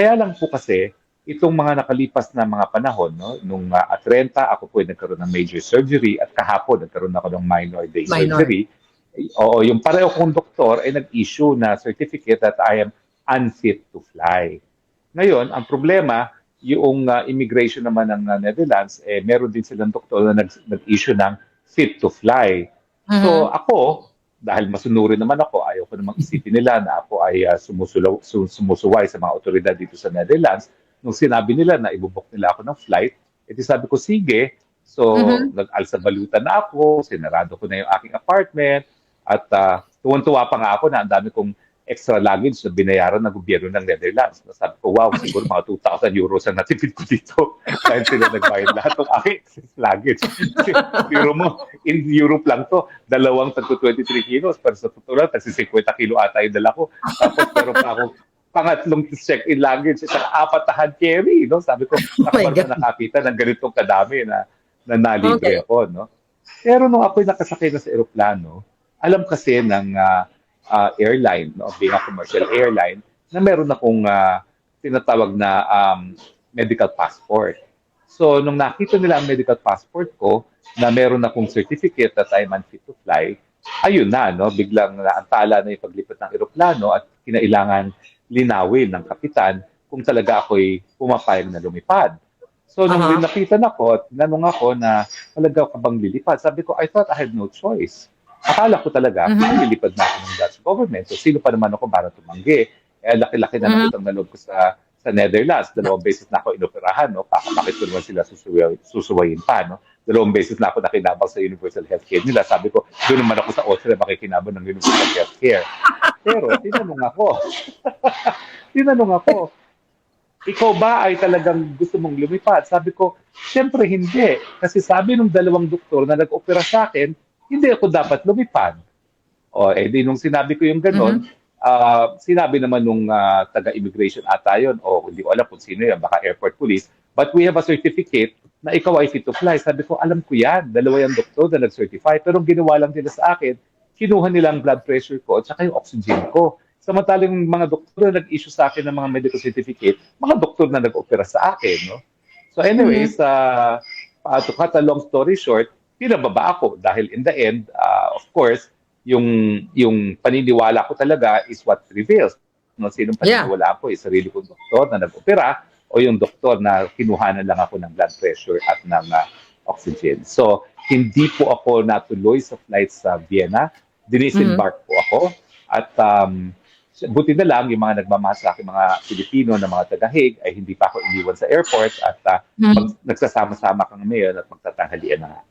Kaya lang po kasi, itong mga nakalipas na mga panahon, no, nung uh, at 30, ako po ay nagkaroon ng major surgery at kahapon nagkaroon ako ng minor day Minor. surgery. Oo, yung pareho kong doktor ay nag-issue na certificate that I am unfit to fly. Ngayon, ang problema, yung uh, immigration naman ng uh, Netherlands, eh, meron din silang doktor na nag- nag-issue ng fit to fly. So ako, dahil masunurin naman ako, ayaw ko namang isipin nila na ako ay uh, sumusulaw, su- sumusuway sa mga otoridad dito sa Netherlands. Nung sinabi nila na ibubok nila ako ng flight, edi sabi ko, sige. So, Mhm. nag-alsa balutan na ako, sinarado ko na yung aking apartment, at uh, tuwan-tuwa pa nga ako na ang dami kong extra luggage na binayaran ng gobyerno ng Netherlands. Sabi ko, wow, siguro mga 2,000 euros ang natipid ko dito. Dahil sila nagbayad lahat ng aking luggage. Biro mo, in Europe lang to, dalawang tagto 23 kilos. Pero sa totoo lang, kasi 50 kilo ata yung dala ko. Tapos meron pa ako pangatlong check-in luggage, isang apat na hand carry. No? Sabi ko, Oh ako God. na nakakita ng ganitong kadami na, na nalibre Okay. ako. No? Pero nung ako'y nakasakay na sa eroplano, alam kasi ng ah, ah, airline, no, being a commercial airline, na meron akong ah, tinatawag na um, medical passport. So, nung nakita nila ang medical passport ko, na meron akong certificate that I'm unfit to fly, ayun na, no? biglang naantala na yung paglipat ng eroplano at kinailangan linawin ng kapitan kung talaga ako'y pumapayag na lumipad. So, nung Aha. linapitan ako at tinanong ako na talaga ka bang lilipad, sabi ko, I thought I had no choice. Akala ko talaga, Mhm. lilipad na ako ng Dutch government. So, sino pa naman ako para tumanggi? Eh, laki-laki na Mhm. utang na loob ko sa sa Netherlands. Dalawang beses na ako inoperahan, no? Baka bakit ko naman sila susuway, susuwayin pa, no? Dalawang beses na ako nakinabang sa universal healthcare nila. Sabi ko, doon naman ako sa Austria makikinabang ng universal healthcare. Pero, tinanong ako. tinanong ako, ikaw ba ay talagang gusto mong lumipad? Sabi ko, syempre hindi. Kasi sabi ng dalawang doktor na nag-opera sa akin, hindi ako dapat lumipad. O, eh di nung sinabi ko yung ganon, ah, sinabi naman nung ah, taga-immigration ata yun, o hindi ko alam kung sino yan, baka airport police, but we have a certificate na ikaw ay fit to fly. Sabi ko, alam ko yan, dalawa yung doktor na nag-certify, pero ang ginawa lang nila sa akin, kinuha nila ang blood pressure ko at saka yung oxygen ko. Samantalang mga doktor na nag-issue sa akin ng mga medical certificate, mga doktor na nag-opera sa akin. No? So anyways, uh, uh, to cut a long story short, pinababa ako dahil in the end, uh, of course, yung yung paniniwala ko talaga is what prevails. No, sinong Yeah. paniniwala ko? Is sarili kong doktor na nag-opera o yung doktor na kinuhanan lang ako ng blood pressure at ng uh, oxygen. So, hindi po ako natuloy sa flight sa Vienna. Dinisembark po ako. At um, buti na lang yung mga nagmamahal sa akin, mga Pilipino na mga taga-Hague ay hindi pa ako iniwan sa airport at uh, Mhm. mag- nagsasama-sama kami ngayon at magtatanghalian na nga.